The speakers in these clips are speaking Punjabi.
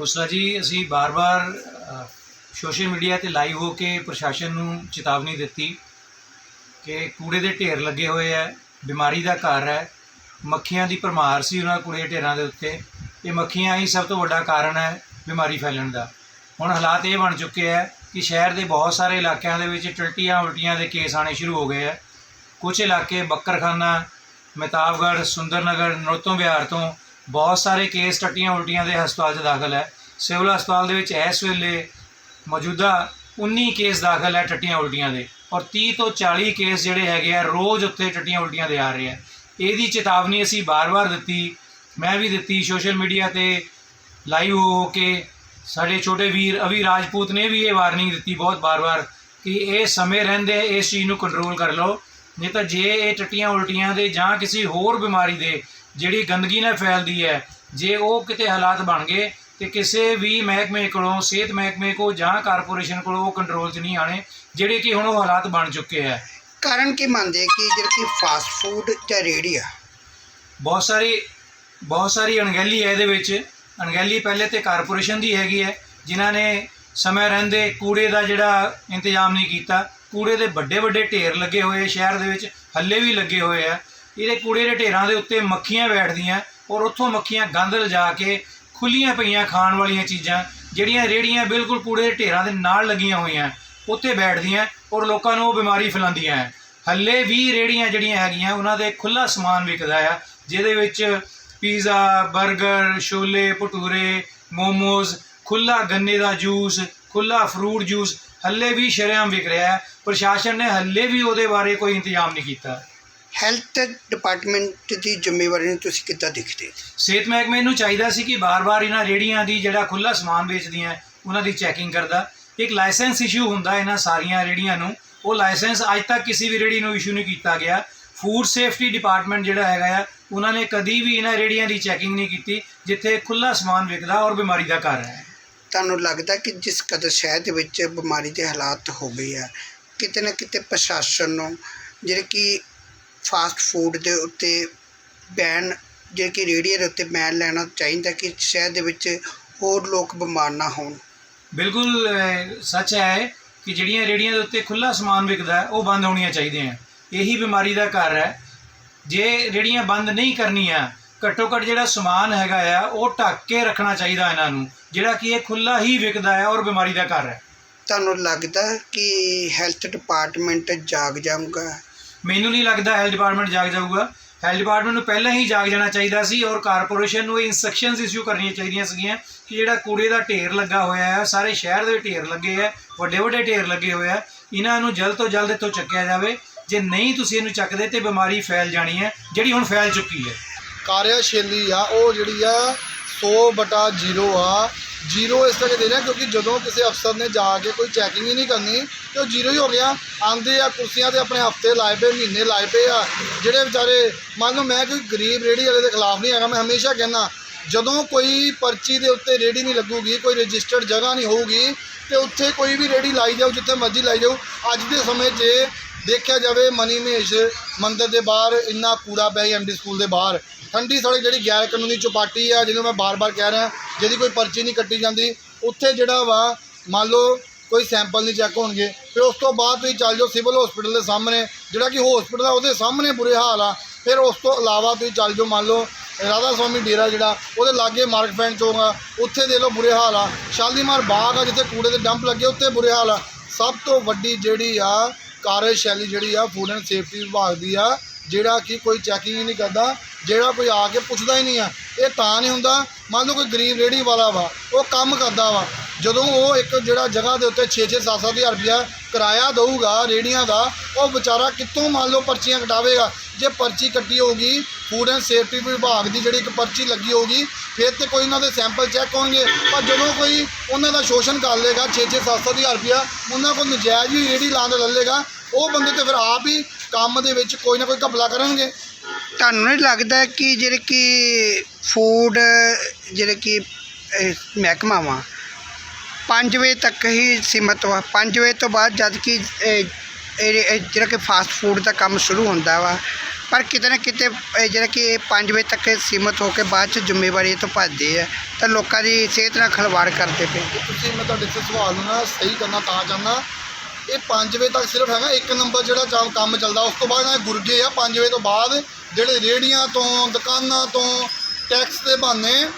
ਖੋਸਲਾ ਜੀ, ਅਸੀਂ ਬਾਰ-ਬਾਰ ਸੋਸ਼ਲ ਮੀਡੀਆ ਤੇ ਲਾਈਵ ਹੋ ਕੇ ਪ੍ਰਸ਼ਾਸਨ ਨੂੰ ਚੇਤਾਵਨੀ ਦਿੱਤੀ ਕਿ ਕੂੜੇ ਦੇ ਢੇਰ ਲੱਗੇ ਹੋਏ ਹੈ ਬਿਮਾਰੀ ਦਾ ਘਰ ਹੈ, ਮੱਖੀਆਂ ਦੀ ਭਰਮਾਰ ਸੀ ਉਹਨਾਂ ਕੂੜੇ ਦੇ ਢੇਰਾਂ ਦੇ ਉੱਤੇ। ਇਹ ਮੱਖੀਆਂ ਹੀ ਸਭ ਤੋਂ ਵੱਡਾ ਕਾਰਨ ਹੈ ਬਿਮਾਰੀ ਫੈਲਣ ਦਾ। ਹੁਣ ਹਾਲਾਤ ਇਹ ਬਣ ਚੁੱਕੇ ਹੈ ਕਿ ਸ਼ਹਿਰ ਦੇ ਬਹੁਤ ਸਾਰੇ ਇਲਾਕਿਆਂ ਦੇ ਵਿੱਚ ਟਲਟੀਆਂ ਉਲਟੀਆਂ ਦੇ ਕੇਸ ਆਣੇ ਸ਼ੁਰੂ ਹੋ ਗਏ ਹੈ ਕੁਝ ਇਲਾਕੇ ਬੱਕਰਖਾਨਾ, ਮਹਿਤਾਬਗੜ੍ਹ, ਸੁੰਦਰਨਗਰ, ਨਰੋਤੋਂ ਵਿਹਾਰ ਤੋਂ ਬਹੁਤ ਸਾਰੇ ਕੇਸ ਟੱਟੀਆਂ ਉਲਟੀਆਂ ਦੇ ਹਸਪਤਾਲ 'ਚ ਦਾਖਲ ਹੈ। ਸਿਵਲ ਹਸਪਤਾਲ ਦੇ ਵਿੱਚ ਇਸ ਵੇਲੇ ਮੌਜੂਦਾ 19 ਕੇਸ ਦਾਖਲ ਹੈ ਟੱਟੀਆਂ ਉਲਟੀਆਂ ਦੇ ਔਰ 30 ਤੋਂ 40 ਕੇਸ ਜਿਹੜੇ ਹੈਗੇ ਆ, ਰੋਜ਼ ਉੱਤੇ ਟੱਟੀਆਂ ਉਲਟੀਆਂ ਦੇ ਆ ਰਹੇ ਆ। ਇਹਦੀ ਚੇਤਾਵਨੀ ਅਸੀਂ ਬਾਰ-ਬਾਰ ਦਿੱਤੀ, ਮੈਂ ਵੀ ਦਿੱਤੀ ਸੋਸ਼ਲ ਮੀਡੀਆ ਤੇ ਲਾਈਵ ਹੋ ਕੇ। ਸਾਡੇ ਛੋਟੇ ਵੀਰ ਅਵੀ ਰਾਜਪੂਤ ਨੇ ਵੀ ਇਹ ਵਾਰਨਿੰਗ ਦਿੱਤੀ ਬਹੁਤ ਬਾਰ-ਬਾਰ ਕਿ ਇਹ ਸਮੇਂ ਰਹਿੰਦੇ, ਇਸ ਚੀਜ਼ ਨੂੰ ਕੰਟਰੋਲ ਕਰ ਲਓ। ਨਹੀਂ ਤਾਂ ਜੇ ਇਹ ਟੱਟੀਆਂ ਉਲਟੀਆਂ ਦੇ ਜਾਂ ਕਿਸੇ ਹੋਰ ਬਿਮਾਰੀ ਦੇ ਜਿਹੜੀ ਗੰਦਗੀ ਨਾਲ ਫੈਲਦੀ ਹੈ ਜੇ ਉਹ ਕਿਤੇ ਹਾਲਾਤ ਬਣ ਗਏ ਤੇ ਕਿਸੇ ਵੀ ਮਹਿਕਮੇ ਕੋਲੋਂ ਸਿਹਤ ਮਹਿਕਮੇ ਕੋ ਜਾਂ ਕਾਰਪੋਰੇਸ਼ਨ ਕੋਲੋਂ ਉਹ ਕੰਟਰੋਲ 'ਚ ਨਹੀਂ ਆਣੇ ਜਿਹੜੇ ਕਿ ਹੁਣ ਉਹ ਹਾਲਾਤ ਬਣ ਚੁੱਕੇ ਹੈ। ਕਾਰਨ ਕੀ ਮੰਨਦੇ ਕਿ ਜਿਹੜਾ ਕਿ ਫਾਸਟ ਫੂਡ ਜਾਂ ਰੇਹੜੀ ਆ? ਬਹੁਤ ਸਾਰੀ ਬਹੁਤ ਸਾਰੀ ਅਣਗਹਿਲੀ ਹੈ ਇਹਦੇ ਵਿੱਚ। ਅਣਗਹਿਲੀ ਪਹਿਲੇ ਤੇ ਕਾਰਪੋਰੇਸ਼ਨ ਦੀ ਹੈਗੀ ਹੈ ਜਿਨ੍ਹਾਂ ਨੇ ਸਮੇਂ ਰਹਿੰਦੇ ਕੂੜੇ ਦਾ ਜਿਹੜਾ ਇੰਤਜ਼ਾਮ ਨਹੀਂ ਕੀਤਾ। ਕੂੜੇ ਦੇ ਵੱਡੇ ਵੱਡੇ ਢੇਰ ਲੱਗੇ ਹੋਏ ਸ਼ਹਿਰ ਦੇ ਵਿੱਚ ਹੱਲੇ ਵੀ ਲੱਗੇ ਹੋਏ ਆ। ਇਹਦੇ ਕੂੜੇ ਦੇ ਢੇਰਾਂ ਦੇ ਉੱਤੇ ਮੱਖੀਆਂ ਬੈਠਦੀਆਂ ਔਰ ਉੱਥੋਂ ਮੱਖੀਆਂ ਗੰਦ ਲਿਜਾ ਕੇ ਖੁੱਲੀਆਂ ਪਈਆਂ ਖਾਣ ਵਾਲੀਆਂ ਚੀਜ਼ਾਂ, ਜਿਹੜੀਆਂ ਰੇੜੀਆਂ ਬਿਲਕੁਲ ਕੂੜੇ ਦੇ ਢੇਰਾਂ ਦੇ ਨਾਲ ਲੱਗੀਆਂ ਹੋਈਆਂ, ਉੱਥੇ ਬੈਠਦੀਆਂ ਔਰ ਲੋਕਾਂ ਨੂੰ ਉਹ ਬਿਮਾਰੀ ਫੈਲਾਉਂਦੀਆਂ ਹੈ। ਹੱਲੇ ਵੀ ਰੇੜੀਆਂ ਜਿਹੜੀਆਂ ਹੈਗੀਆਂ, ਉਹਨਾਂ ਦੇ ਖੁੱਲਾ ਸਮਾਨ ਵਿਕਦਾ ਆ, ਜਿਹਦੇ ਵਿੱਚ ਪੀਜ਼ਾ 버ਗਰ ਛੋਲੇ, ਭਟੂਰੇ, ਮੋਮੋਜ਼ ਖੁੱਲਾ ਗੰਨੇ ਦਾ ਜੂਸ ਖੁੱਲਾ ਫਰੂਟ ਜੂਸ ਹੱਲੇ ਵੀ ਸ਼ਰੇਆਮ ਵਿਕ ਰਿਹਾ ਹੈ। ਪ੍ਰਸ਼ਾਸਨ ਨੇ ਹੱਲੇ ਵੀ ਉਹਦੇ ਬਾਰੇ ਕੋਈ ਇੰਤਜ਼ਾਮ ਨਹੀਂ ਕੀਤਾ। ਹੈਲਥ ਡਿਪਾਰਟਮੈਂਟ ਦੀ ਜ਼ਿੰਮੇਵਾਰੀ ਨੂੰ ਤੁਸੀਂ ਕਿੱਦਾਂ ਦੇਖਦੇ ਸਿਹਤ ਮਹਿਕਮੇ ਨੂੰ ਚਾਹੀਦਾ ਸੀ ਕਿ ਬਾਰ-ਬਾਰ ਇਹਨਾਂ ਰੇੜੀਆਂ ਦੀ ਜਿਹੜਾ ਖੁੱਲਾ ਸਮਾਨ ਵੇਚਦੀਆਂ ਉਹਨਾਂ ਦੀ ਚੈਕਿੰਗ ਕਰਦਾ। ਇੱਕ ਲਾਇਸੈਂਸ ਇਸ਼ੂ ਹੁੰਦਾ ਇਹਨਾਂ ਸਾਰੀਆਂ ਰੇੜੀਆਂ ਨੂੰ। ਉਹ ਲਾਇਸੈਂਸ ਅੱਜ ਤੱਕ ਕਿਸੇ ਵੀ ਰੇੜੀ ਨੂੰ ਇਸ਼ੂ ਨਹੀਂ ਕੀਤਾ ਗਿਆ। ਫੂਡ ਸੇਫਟੀ ਡਿਪਾਰਟਮੈਂਟ ਜਿਹੜਾ ਹੈਗਾ ਆ ਉਹਨਾਂ ਨੇ ਕਦੀ ਵੀ ਇਹਨਾਂ ਰੇੜੀਆਂ ਦੀ ਚੈਕਿੰਗ ਨਹੀਂ ਕੀਤੀ ਜਿੱਥੇ ਖੁੱਲਾ ਸਮਾਨ ਵਿਕਦਾ ਔਰ ਬਿਮਾਰੀ ਦਾ ਘਰ ਹੈ। ਤੁਹਾਨੂੰ ਲੱਗਦਾ ਕਿ ਜਿਸ ਕਦਰ ਸ਼ਹਿਰ ਦੇ ਵਿੱਚ ਬਿਮਾਰੀ ਦੇ ਹਾਲਾਤ ਹੋ ਗਏ ਆ ਕਿਤੇ ਨਾ ਕਿਤੇ ਪ੍ਰਸ਼ਾਸਨ ਨੂੰ ਜਿਹੜੇ ਕਿ ਫਾਸਟ ਫੂਡ ਦੇ ਉੱਤੇ ਬੈਨ ਜਿਹੜੇ ਕਿ ਰੇਹੜੀਆਂ ਦੇ ਉੱਤੇ ਬੈਨ ਲੈਣਾ ਚਾਹੀਦਾ ਕਿ ਸ਼ਹਿਰ ਦੇ ਵਿੱਚ ਹੋਰ ਲੋਕ ਬਿਮਾਰ ਨਾ ਹੋਣ। ਬਿਲਕੁਲ ਸੱਚ ਹੈ ਕਿ ਜਿਹੜੀਆਂ ਰੇੜੀਆਂ ਦੇ ਉੱਤੇ ਖੁੱਲਾ ਸਮਾਨ ਵਿਕਦਾ ਉਹ ਬੰਦ ਹੋਣੀਆਂ ਚਾਹੀਦੀਆਂ ਇਹੀ ਬਿਮਾਰੀ ਦਾ ਘਰ ਹੈ। ਜੇ ਰੇੜੀਆਂ ਬੰਦ ਨਹੀਂ ਕਰਨੀਆਂ ਘੱਟੋ ਘੱਟ ਜਿਹੜਾ ਸਮਾਨ ਹੈਗਾ ਆ ਉਹ ਢੱਕ ਕੇ ਰੱਖਣਾ ਚਾਹੀਦਾ ਇਹਨਾਂ ਨੂੰ ਜਿਹੜਾ ਕਿ ਇਹ ਖੁੱਲਾ ਹੀ ਵਿਕਦਾ ਹੈ ਔਰ ਬਿਮਾਰੀ ਦਾ ਘਰ ਹੈ। ਤੁਹਾਨੂੰ ਲੱਗਦਾ ਕਿ ਹੈਲਥ ਡਿਪਾਰਟਮੈਂਟ ਜਾਗ ਜਾਊਗਾ? ਮੈਨੂੰ ਨਹੀਂ ਲੱਗਦਾ ਹੈਲਥ ਡਿਪਾਰਟਮੈਂਟ ਜਾਗ ਜਾਊਗਾ। ਹੈਲਥ ਡਿਪਾਰਟਮੈਂਟ ਨੂੰ ਪਹਿਲਾਂ ਹੀ ਜਾਗ ਜਾਣਾ ਚਾਹੀਦਾ ਸੀ ਔਰ ਕਾਰਪੋਰੇਸ਼ਨ ਨੂੰ ਇਹ ਇਨਸਟਰਕਸ਼ਨਸ ਇਸ਼ੂ ਕਰਨੀਆਂ ਚਾਹੀਦੀਆਂ ਸੀਗੀਆਂ ਕਿ ਜਿਹੜਾ ਕੂੜੇ ਦਾ ਢੇਰ ਲੱਗਾ ਹੋਇਆ ਹੈ, ਸਾਰੇ ਸ਼ਹਿਰ ਦੇ ਢੇਰ ਲੱਗੇ ਹੈ, ਵੱਡੇ ਵੱਡੇ ਢੇਰ ਲੱਗੇ ਹੋਏ ਆ ਇਹਨਾਂ ਨੂੰ ਜਲਦ ਤੋਂ ਜਲਦ ਇੱਥੋਂ ਚੱਕਿਆ ਜਾਵੇ। ਜੇ ਨਹੀਂ ਤੁਸੀਂ ਇਹਨੂੰ ਚੱਕਦੇ ਤੇ ਬਿਮਾਰੀ ਫੈਲ ਜਾਣੀ ਹੈ, ਜਿਹੜੀ ਹੁਣ ਫੈਲ ਚੁੱਕੀ ਹੈ। ਕਾਰਿਆਸ਼ੈਲੀ ਆ, ਉਹ ਜਿਹੜੀ ਆ 100 ਬਟਾ 0 ਆ ਜ਼ੀਰੋ ਇਸ ਕਰਕੇ ਦੇ ਰਿਹਾ ਕਿਉਂਕਿ ਜਦੋਂ ਕਿਸੇ ਅਫਸਰ ਨੇ ਜਾ ਕੇ ਕੋਈ ਚੈਕਿੰਗ ਹੀ ਨਹੀਂ ਕਰਨੀ, ਤੇ ਉਹ ਜੀਰੋ ਹੀ ਹੋ ਗਿਆ। ਆਂਦੇ ਆ ਕੁਰਸੀਆਂ ਤੇ ਆਪਣੇ ਹਫ਼ਤੇ ਲਾਏ ਪਏ, ਮਹੀਨੇ ਲਾਏ ਪਏ ਆ। ਜਿਹੜੇ ਵਿਚਾਰੇ, ਮੰਨ ਲਓ ਮੈਂ ਕੋਈ ਗਰੀਬ ਰੇੜੀ ਵਾਲੇ ਦੇ ਖਿਲਾਫ ਨਹੀਂ ਹੈਗਾ, ਮੈਂ ਹਮੇਸ਼ਾ ਕਹਿੰਦਾ, ਜਦੋਂ ਕੋਈ ਪਰਚੀ ਦੇ ਉੱਤੇ ਰੇੜੀ ਨਹੀਂ ਲੱਗੂਗੀ, ਕੋਈ ਰਜਿਸਟਰਡ ਜਗ੍ਹਾ ਨਹੀਂ ਹੋਊਗੀ, ਤੇ ਉੱਥੇ ਕੋਈ ਵੀ ਰੇੜੀ ਲਾਈ ਜਾਓ ਜਿੱਥੇ ਮਰਜ਼ੀ ਲਾਈ ਜਾਓ ਅੱਜ ਦੇ ਸਮੇਂ 'ਚ ਦੇਖਿਆ ਜਾਵੇ ਮਨੀ ਮਹੇਸ਼ ਮੰਦਿਰ ਦੇ ਬਾਹਰ ਇੰਨਾ ਕੂੜਾ ਪਿਆ ਐਮਡੀ ਸਕੂਲ ਦੇ ਬਾਹਰ। ਠੰਡੀ ਸੜਕ ਜਿਹੜੀ ਗੈਰ ਕਾਨੂੰਨੀ ਚੌਪਾਟੀ ਆ, ਜਿਹਨੂੰ ਮੈਂ ਬਾਰ-ਬਾਰ ਕਹਿ ਰਿਹਾ, ਜਿਹਦੀ ਕੋਈ ਪਰਚੀ ਨਹੀਂ ਕੱਟੀ ਜਾਂਦੀ, ਉੱਥੇ ਜਿਹੜਾ ਵਾ, ਮੰਨ ਲਓ ਕੋਈ ਸੈਂਪਲ ਨਹੀਂ ਚੈੱਕ ਹੋਣਗੇ, ਫਿਰ ਉਸ ਤੋਂ ਬਾਅਦ ਤੁਸੀਂ ਚੱਲ ਜਾਓ ਸਿਵਲ ਹਸਪੀਟਲ ਦੇ ਸਾਹਮਣੇ, ਜਿਹੜਾ ਕਿ ਹਸਪੀਟਲ ਆ, ਉਹਦੇ ਸਾਹਮਣੇ ਬੁਰੇ ਹਾਲ ਆ। ਫਿਰ ਉਸ ਤੋਂ ਇਲਾਵਾ ਤੁਸੀਂ ਚੱਲ ਜਾਓ, ਮੰਨ ਲਓ ਰਾਧਾ ਸਵਾਮੀ ਡੇਰਾ ਜਿਹੜਾ, ਉਹਦੇ ਲਾਗੇ ਮਾਰਕ ਪੈਂਟ ਚੌਂਕ ਆ, ਉੱਥੇ ਦੇ ਲਓ ਬੁਰੇ ਹਾਲ ਆ। ਸ਼ਾਲੀਮਾਰ ਬਾਗ ਆ, ਜਿੱਥੇ ਕੂੜੇ ਦੇ ਡੰਪ ਲੱਗੇ, ਉੱਥੇ ਬੁਰੇ ਹਾਲ ਆ। ਸਭ ਤੋਂ ਵੱਡੀ ਜਿਹੜੀ ਆ ਕਾਰਜਸ਼ੈਲੀ ਜਿਹੜੀ ਆ ਫੂਡ ਐਂਡ ਸੇਫਟੀ ਵਿਭਾਗ ਦੀ ਆ, ਜਿਹੜਾ ਕਿ ਕੋਈ ਚੈਕਿੰਗ ਹੀ ਨਹੀਂ ਕਰਦਾ, ਜਿਹੜਾ ਕੋਈ ਆ ਕੇ ਪੁੱਛਦਾ ਹੀ ਨਹੀਂ ਆ। ਇਹ ਤਾਂ ਨਹੀਂ ਹੁੰਦਾ, ਮੰਨ ਲਓ ਕੋਈ ਗਰੀਬ ਰੇੜੀ ਵਾਲਾ ਵਾ, ਉਹ ਕੰਮ ਕਰਦਾ ਵਾ, ਜਦੋਂ ਉਹ ਇੱਕ ਜਿਹੜਾ ਜਗ੍ਹਾ ਦੇ ਉੱਤੇ 6-6 7-7 ਹਜ਼ਾਰ ਰੁਪਇਆ ਕਿਰਾਇਆ ਦਊਗਾ ਰੇੜੀਆਂ ਦਾ, ਉਹ ਵਿਚਾਰਾ ਕਿੱਥੋਂ ਮੰਨ ਲਓ ਪਰਚੀਆਂ ਕਟਾਵੇਗਾ? ਜੇ ਪਰਚੀ ਕੱਟੀ ਹੋਊਗੀ ਫੂਡ ਐਂਡ ਸੇਫਟੀ ਵਿਭਾਗ ਦੀ ਜਿਹੜੀ ਇੱਕ ਪਰਚੀ ਲੱਗੀ ਹੋਊਗੀ, ਫਿਰ ਤੇ ਕੋਈ ਉਹਨਾਂ ਦੇ ਸੈਂਪਲ ਚੈੱਕ ਹੋਣਗੇ। ਪਰ ਜਦੋਂ ਕੋਈ ਉਹਨਾਂ ਦਾ ਸ਼ੋਸ਼ਣ ਕਰ ਲੇਗਾ 6-6 7-7 ਹਜ਼ਾਰ ਰੁਪਇਆ, ਉਹਨਾਂ ਕੋਲ ਨਜਾਇਜ਼ ਵੀ ਰੇੜੀ ਲਾਉਣ ਦਾ ਲੈ ਲੇਗਾ ਉਹ ਬੰਦੇ ਤੇ ਫਿਰ ਆਪ ਹੀ ਕੰਮ ਦੇ ਵਿੱਚ ਕੋਈ ਨਾ ਕੋਈ ਘਪਲਾ ਕਰਨਗੇ। ਤੁਹਾਨੂੰ ਨਹੀਂ ਲੱਗਦਾ ਕਿ ਜਿਹੜੇ ਕਿ ਫੂਡ ਜਿਹੜੇ ਕਿ ਇਹ ਮਹਿਕਮਾ ਵਾ 5 ਵਜੇ ਤੱਕ ਹੀ ਸੀਮਤ ਵਾ? 5 ਵਜੇ ਤੋਂ ਬਾਅਦ ਜਦ ਕਿ ਇਹ- ਇਹ ਇਹ ਜਿਹੜਾ ਕਿ ਫਾਸਟ ਫੂਡ ਦਾ ਕੰਮ ਸ਼ੁਰੂ ਹੁੰਦਾ ਵਾ ਪਰ ਕਿਤੇ ਨਾ ਕਿਤੇ ਇਹ ਜਿਹੜਾ ਕਿ 5 ਵਜੇ ਤੱਕ ਸੀਮਤ ਹੋ ਕੇ ਬਾਅਦ ਚ ਜ਼ਿੰਮੇਵਾਰੀ ਇਹ ਤੋਂ ਭੱਜਦੇ ਆ ਤਾਂ ਲੋਕਾਂ ਦੀ ਸਿਹਤ ਨਾਲ ਖਿਲਵਾੜ ਕਰਦੇ ਪਏ। ਇਹ ਤੁਸੀਂ ਮੈਂ ਤੁਹਾਡੇ ਤੇ ਸਵਾਲ ਨੂੰ ਨਾ ਸਹੀ ਕਰਨਾ ਤਾਂ ਚਾਹੁੰਦਾ ਇਹ 5 ਵਜੇ ਤੱਕ ਸਿਰਫ ਹੈਗਾ, ਇੱਕ ਨੰਬਰ ਜਿਹੜਾ ਚਾ- ਕੰਮ ਚੱਲਦਾ, ਉਸ ਤੋਂ ਬਾਅਦ ਨਾ ਗੁਰਗੇ ਆ 5 ਵਜੇ ਤੋਂ ਬਾਅਦ ਜਿਹੜੇ ਰੇੜੀਆਂ ਤੋਂ, ਦੁਕਾਨਾਂ ਤੋਂ ਟੈਕਸ ਦੇ ਬਹਾਨੇ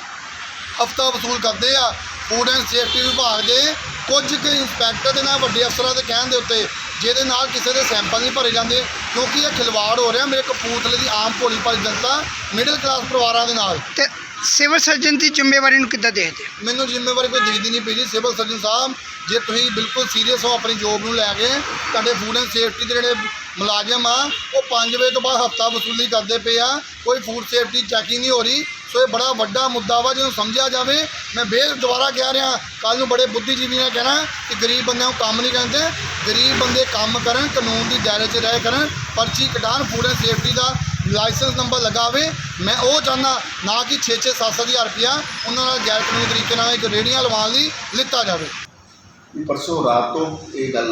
ਹਫਤਾ ਵਸੂਲ ਕਰਦੇ ਆ, ਫੂਡ ਐਂਡ ਸੇਫਟੀ ਵਿਭਾਗ ਦੇ, ਕੁਝ ਕੁ ਇੰਸਪੈਕਟਰ ਦੇ ਨਾਲ ਵੱਡੇ ਅਫਸਰਾਂ ਦੇ ਕਹਿਣ ਦੇ ਉੱਤੇ, ਜਿਹਦੇ ਨਾਲ ਕਿਸੇ ਦੇ ਸੈਂਪਲ ਨਹੀਂ ਭਰੇ ਜਾਂਦੇ, ਕਿਉਂਕਿ ਇਹ ਖਿਲਵਾੜ ਹੋ ਰਿਹਾ ਮੇਰੇ ਕਪੂਰਥਲੇ ਦੀ ਆਮ ਭੋਲੀ ਭਾਲੀ ਜਨਤਾ ਮਿਡਲ ਕਲਾਸ ਪਰਿਵਾਰਾਂ ਦੇ ਨਾਲ। ਤੇ ਸਿਵਲ ਸਰਜਨ ਦੀ ਜ਼ਿੰਮੇਵਾਰੀ ਨੂੰ ਕਿੱਦਾਂ ਦੇਖਦੇ ਹੋ? ਮੈਨੂੰ ਜ਼ਿੰਮੇਵਾਰੀ ਕੋਈ ਦਿਖਦੀ ਨਹੀਂ ਪਈ ਜੀ। ਸਿਵਲ ਸਰਜਨ ਸਾਹਿਬ, ਜੇ ਤੁਸੀਂ ਬਿਲਕੁਲ ਸੀਰੀਅਸ ਹੋ ਆਪਣੀ ਜੋਬ ਨੂੰ ਲੈ ਕੇ, ਤੁਹਾਡੇ ਫੂਡ ਐਂਡ ਸੇਫਟੀ ਦੇ ਜਿਹੜੇ ਮੁਲਾਜ਼ਮ ਆ, ਉਹ 5 ਵਜੇ ਤੋਂ ਬਾਅਦ ਹਫਤਾ ਵਸੂਲੀ ਕਰਦੇ ਪਏ ਆ। ਕੋਈ ਫੂਡ ਸੇਫਟੀ ਚੈਕਿੰਗ ਨਹੀਂ ਹੋ ਰਹੀ। ਸੋ ਇਹ ਬੜਾ ਵੱਡਾ ਮੁੱਦਾ ਵਾ, ਜਿਹਨੂੰ ਸਮਝਿਆ ਜਾਵੇ। ਮੈਂ ਬੇਰ ਦੁਬਾਰਾ ਕਹਿ ਰਿਹਾ ਕੱਲ ਨੂੰ ਬੜੇ ਬੁੱਧੀਜੀਵੀ ਨੇ ਕਹਿਣਾ ਕਿ ਗਰੀਬ ਬੰਦਿਆਂ ਨੂੰ ਕੰਮ ਨਹੀਂ ਕਰਦੇ। ਗਰੀਬ ਬੰਦੇ ਕੰਮ ਕਰਨ, ਕਾਨੂੰਨ ਦੀ ਦਾਇਰੇ 'ਚ ਰਹਿ ਕਰਨ, ਪਰਚੀ ਕਟਾਣ ਫੂਡ ਐਂਡ ਸੇਫਟੀ ਦਾ ਲਾਇਸੈਂਸ ਨੰਬਰ ਲਗਾਵੇ, ਮੈਂ ਉਹ ਚਾਹੁੰਦਾ ਨਾ ਕਿ 6-6 7-7 ਹਜ਼ਾਰ ਰੁਪਇਆ ਉਹਨਾਂ ਨਾਲ ਗੈਰ ਕਾਨੂੰਨੀ ਤਰੀਕੇ ਨਾਲ ਇੱਕ ਰੇੜੀਆਂ ਲਵਾਉਣ ਲਈ ਲਿੱਤਾ ਜਾਵੇ। ਪਰਸੋਂ ਰਾਤ ਤੋਂ ਇਹ ਗੱਲ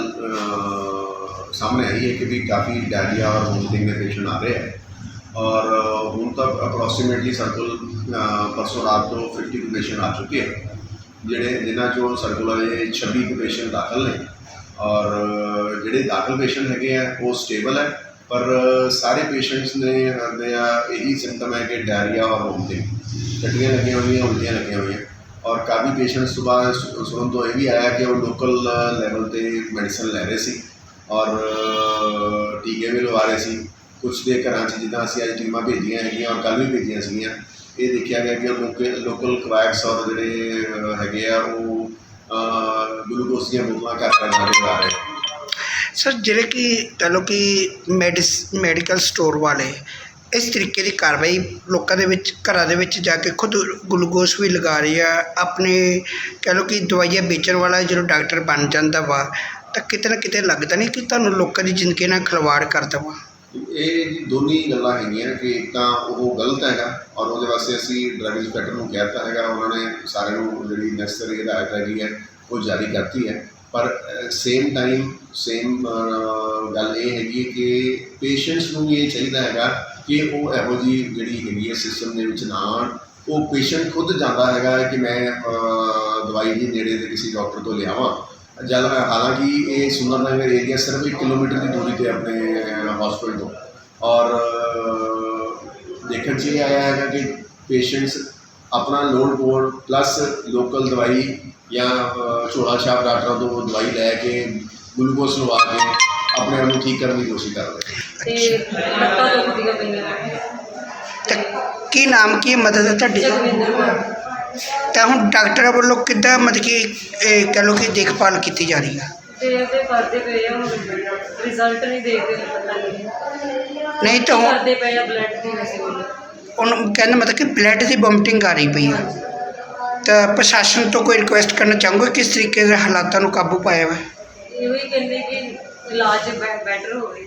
ਸਾਹਮਣੇ ਆਈ ਹੈ ਕਿ ਵੀ ਕਾਫੀ ਡਾਇਰੀਆ ਔਰ ਵੋਮਿਟਿੰਗ ਦੇ ਪੇਸ਼ੈਂਟ ਆ ਰਹੇ ਹੈ ਔਰ ਹੁਣ ਤੱਕ ਅਪਰੋਕਸੀਮੇਟਲੀ ਸਰਕਲ ਪਰਸੋਂ ਰਾਤ ਤੋਂ 52 ਪੇਸ਼ੈਂਟ ਆ ਚੁੱਕੇ ਹੈ ਜਿਹੜੇ, ਜਿਨ੍ਹਾਂ ਚੋਂ ਸਰਕਲ ਵਾਲੇ 26 ਪੇਸ਼ੈਂਟ ਦਾਖਲ ਨੇ। ਔਰ ਜਿਹੜੇ ਦਾਖਲ ਪੇਸ਼ੈਂਟ ਹੈਗੇ ਆ, ਉਹ ਸਟੇਬਲ ਹੈ। ਪਰ ਸਾਰੇ ਪੇਸ਼ੈਂਟਸ ਨੇ ਦੇ ਆ, ਇਹੀ ਸਿੰਪਟਮ ਹੈ ਕਿ ਡਾਇਰੀਆ ਔਰ ਵੋਮਿਟਿੰਗ ਟੱਟੀਆਂ ਲੱਗੀਆਂ ਹੋਈਆਂ, ਉਲਟੀਆਂ ਲੱਗੀਆਂ ਹੋਈਆਂ। ਔਰ ਕਾਫੀ ਪੇਸ਼ੈਂਟਸ ਸੁਬਾਹ ਸੁ- ਸੁਣਨ ਤੋਂ ਇਹ ਵੀ ਆਇਆ ਕਿ ਉਹ ਲੋਕਲ ਲੈਵਲ ਤੇ ਮੈਡੀਸਨ ਲੈ ਰਹੇ ਸੀ। ਔਰ ਟੀਕੇ ਵੀ ਲਵਾ ਰਹੇ ਸੀ। ਕੁਝ ਦੇ ਘਰਾਂ 'ਚ ਜਿੱਦਾਂ ਅਸੀਂ ਅੱਜ ਟੀਮਾਂ ਭੇਜੀਆਂ ਹੈਗੀਆਂ ਔਰ ਕੱਲ੍ਹ ਵੀ ਭੇਜੀਆਂ ਸੀਗੀਆਂ, ਇਹ ਦੇਖਿਆ ਗਿਆ ਕਿ ਲੋਕਲ ਲੋਕਲ ਕਵੈਕਸ ਔਰ ਜਿਹੜੇ ਹੈਗੇ ਆ, ਉਹ ਗਲੂਕੋਸ ਦੀਆਂ ਬੋਤਲਾਂ ਘਰ ਘਰ ਜਾ ਆ ਲਵਾ ਰਹੇ ਸਰ, ਜਿਹੜੇ ਕਿ ਕਹਿ ਲਓ ਕਿ ਮੈਡੀਸ, ਮੈਡੀਕਲ ਸਟੋਰ ਵਾਲੇ, ਇਸ ਤਰੀਕੇ ਦੀ ਕਾਰਵਾਈ ਲੋਕਾਂ ਦੇ ਵਿੱਚ, ਘਰਾਂ ਦੇ ਵਿੱਚ ਜਾ ਕੇ ਖੁਦ ਗਲੂਕੋਸ ਵੀ ਲਗਾ ਰਹੇ ਆ, ਆਪਣੇ ਕਹਿ ਲਓ ਕਿ ਦਵਾਈਆਂ ਵੇਚਣ ਵਾਲਾ ਜਦੋਂ ਡਾਕਟਰ ਬਣ ਜਾਂਦਾ ਵਾ, ਤਾਂ ਕਿਤੇ ਨਾ ਕਿਤੇ ਲੱਗਦਾ ਨਹੀਂ ਕਿ ਤੁਹਾਨੂੰ ਲੋਕਾਂ ਦੀ ਜ਼ਿੰਦਗੀ ਨਾਲ ਖਿਲਵਾੜ ਕਰਦਾ ਵਾ। ਇਹ ਜੀ ਦੋਨੀ ਗੱਲਾਂ ਹੈਗੀਆਂ ਕਿ ਇੱਕ ਤਾਂ ਉਹ ਗਲਤ ਹੈਗਾ ਔਰ ਉਹਦੇ ਵਾਸਤੇ ਅਸੀਂ ਡਰੱਗ ਇੰਸਪੈਕਟਰ ਨੂੰ ਕਹਿ ਦਿੱਤਾ ਹੈਗਾ, ਉਹਨਾਂ ਨੇ ਸਾਰਿਆਂ ਨੂੰ ਜਿਹੜੀ ਨੈਸਸਰੀ ਹਦਾਇਤ ਹੈਗੀ ਹੈ, ਉਹ ਜਾਰੀ ਕਰਤੀ ਹੈ। ਪਰ ਸੇਮ ਟਾਈਮ ਸੇਮ ਗੱਲ ਇਹ ਹੈਗੀ ਕਿ ਪੇਸ਼ੈਂਟਸ ਨੂੰ ਵੀ ਇਹ ਚਾਹੀਦਾ ਹੈਗਾ ਕਿ ਉਹ ਇਹੋ ਜੀ ਜਿਹੜੀ ਹੈਗੀ ਹੈ ਸਿਸਟਮ ਦੇ ਵਿੱਚ ਨਾ ਆਉਣ। ਉਹ ਪੇਸ਼ੈਂਟ ਖੁਦ ਜਾਂਦਾ ਹੈਗਾ ਕਿ ਮੈਂ ਦਵਾਈ ਦੀ ਨੇੜੇ ਦੇ ਕਿਸੇ ਡਾਕਟਰ ਤੋਂ ਲਿਆਵਾਂ। ਜਦ, ਹਾਲਾਂਕਿ ਇਹ ਸੁੰਦਰਨਗਰ ਏਰੀਆ ਸਿਰਫ 1 ਕਿਲੋਮੀਟਰ ਦੀ ਦੂਰੀ ਤੇ ਆਪਣੇ ਹਸਪੀਟਲ ਤੋਂ। ਔਰ ਦੇਖਣ 'ਚ ਇਹ ਆਇਆ ਹੈਗਾ ਕਿ ਪੇਸ਼ੈਂਟਸ ਆਪਣਾ ਲੋਡ ਬੋਰਡ ਪਲੱਸ ਲੋਕਲ ਦਵਾਈ ਜਾਂ ਝੋਲਾ ਛਾਪ ਡਾਕਟਰਾਂ ਤੋਂ ਦਵਾਈ ਲੈ ਕੇ ਗਲੂਕੋਸ ਲਵਾ ਕੇ ਆਪਣੇ ਆਪ ਨੂੰ ਠੀਕ ਕਰਨ ਦੀ ਕੋਸ਼ਿਸ਼ ਕਰ ਰਹੇ ਤੇ ਲੱਤਾਂ ਦੁਖਦੀਆਂ ਪਈਆਂ ਤੇ ਕੀ ਨਾਮ ਕੀ ਮਦਦ ਹੈ ਤੁਹਾਡੀ? ਜਗਵਿੰਦਰ ਕੌਰ। ਤਾਂ ਹੁਣ ਡਾਕਟਰਾਂ ਵੱਲੋਂ ਕਿੱਦਾਂ ਮਤਲਬ ਕਿ ਇਹ ਕਹ ਲਓ ਕਿ ਦੇਖਭਾਲ ਕੀਤੀ ਜਾ ਰਹੀ ਹੈ? ਤੇ ਉਹਦੇ ਕਰਦੇ ਪਏ ਆ ਹੁਣ ਰਿਜ਼ਲਟ ਨਹੀਂ ਦੇਖਦੇ ਪਤਾ ਨਹੀਂ। ਨਹੀਂ ਤਾਂ ਹੁਣ ਕਰਦੇ ਪਏ ਆ ਬਲੱਡ ਦੀ ਵੈਸੇ ਉਹ ਉਹਨੂੰ ਕਹਿੰਦਾ ਮਤਲਬ ਕਿ ਬਲੱਡ ਦੀ ਵੋਮਿਟਿੰਗ ਆ ਰਹੀ ਪਈ ਆ। ਤਾਂ ਪ੍ਰਸ਼ਾਸਨ ਤੋਂ ਕੋਈ ਰਿਕੁਐਸਟ ਕਰਨਾ ਚਾਹੂੰਗਾ ਕਿਸ ਤਰੀਕੇ ਦੇ ਹਾਲਾਤਾਂ ਨੂੰ ਕਾਬੂ ਪਾਇਆ ਵਾ ਇਹੋ ਹੀ ਕਹਿੰਦੇ ਕਿ ਇਲਾਜ ਬੈਟਰ ਹੋਵੇ।